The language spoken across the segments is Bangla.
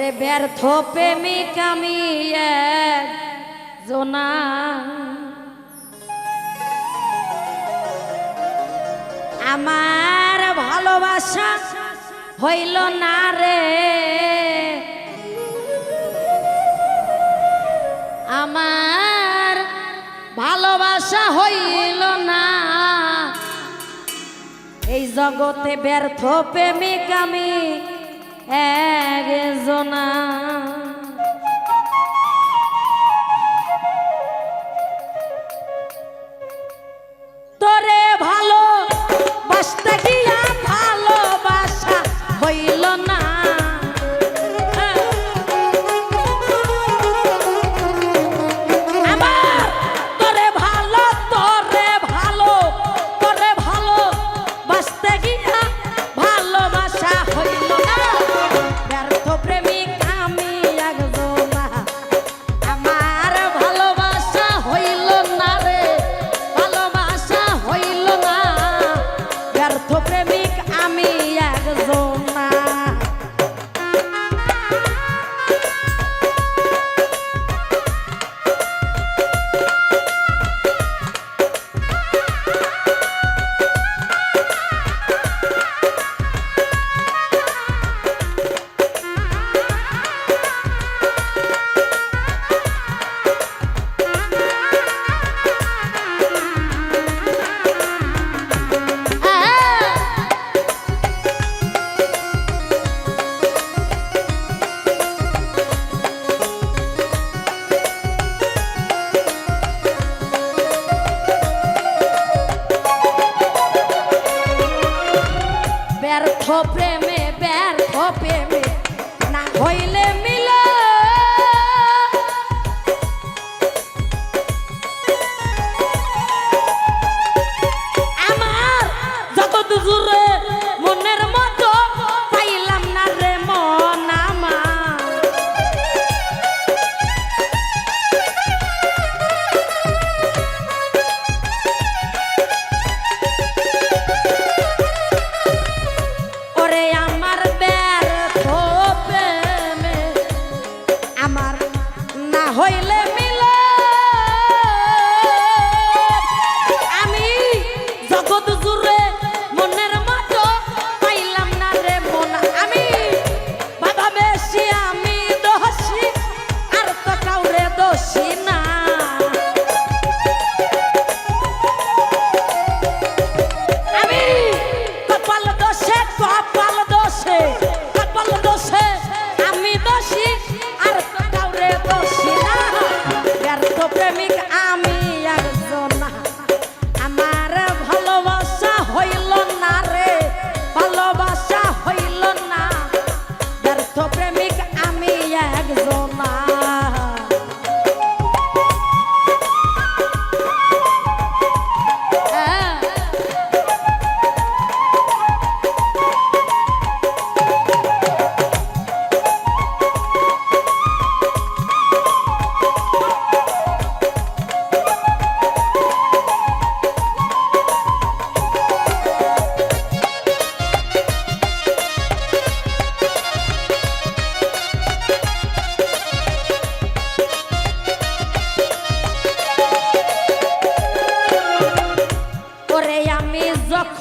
ওরে ব্যর্থ প্রেমিক আমি জোনা আমার ভালোবাসা হইল না রে। আমার ভালোবাসা হইল না। এই জগতে ব্যর্থ প্রেমিক আমি এক বাজনা স্বার্থপ্রেমী hope আমার না হইলে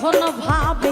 এখন ভাবি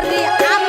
করি আমি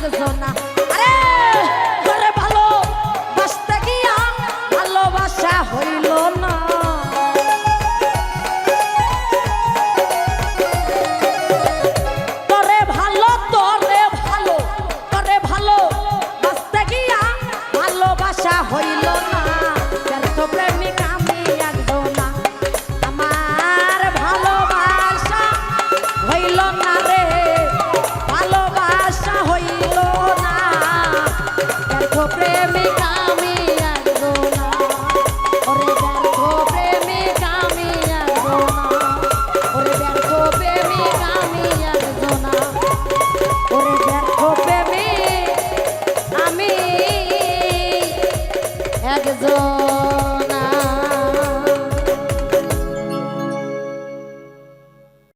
আমি একজন